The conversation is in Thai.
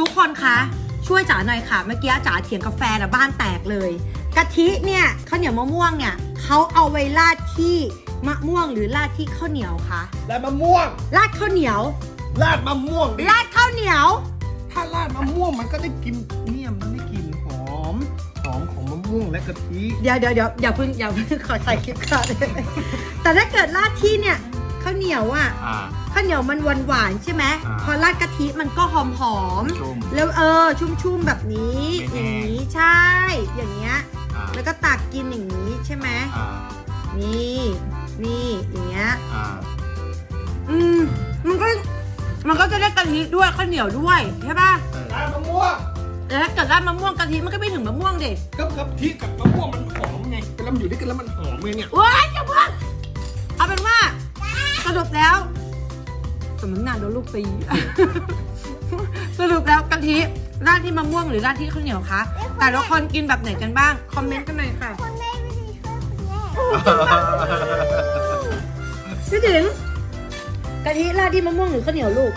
ทุกคนคะ ช่วยจ๋าหน่อยค่ะ เมื่อกี้จ๋าเถียงกาแฟนะบ้านแตกเลย กะทิเนี่ยข้าวเหนียวมะม่วงเนี่ยเขาเอาไว้ราดที่มะม่วงหรือราดที่ข้าวเหนียวคะราดมะม่วงราดข้าวเหนียวราดมะม่วงดิราดข้าวเหนียว ถ้าราดมะม่วงมันก็ได้กลินเนี่ยมันได้กลิ่นหอมหอมของมะม่วงและกะทิเดี๋ยวเดี๋ยวเดี๋ยวอย่าเพิ่งอย่าเพิ่งขอใส่คลิปก่อนแต่ถ้าเกิดราดที่เนี่ยข้าวเหนียวอะอ่าข้าวเหนียวมันหวานหวานๆใช่ไหมอ่า พอราดกะทิมันก็หอมหอมๆ ชุ่ม แล้วเออชุ่มๆแบบนี้ ไม่อแห้งย่างนี้ใช่ อย่างเงี้ยอ่าแล้วก็ตักกินอย่างนี้ใช่ไหมอ่านี่นี่อย่างเงี้ยอ่าอืมมันก็มันก็จะได้กะทิด้วยข้าวเหนียวด้วยใช่ป่ะราดมะม่วงแต่ถ้าเกิดราดมะม่วงกะทิมันก็ไม่ถึงมะม่วงเด็ก็กะทิกับมะม่วงมันหอมไงเวลามันอยู่ด้วยกันแล้วมันหอมไงเนี่ย ว้ายอย่าเพิ่งเอาเป็นว่าสรุปแล้ว สมน้ำหน้าโดนลูกตี สรุปแล้วกะทิราดที่มะม่วงหรือราดที่ข้าวเหนียวคะแต่ละคนกินแบบไหนกันบ้าง คอมเมนต์กันหน่อยค่ะคนแม่ไม่ได้ช่วยคนแม่พี่ถึงกะทิราดที่มะม่วงหรือข้าวเหนียวลูก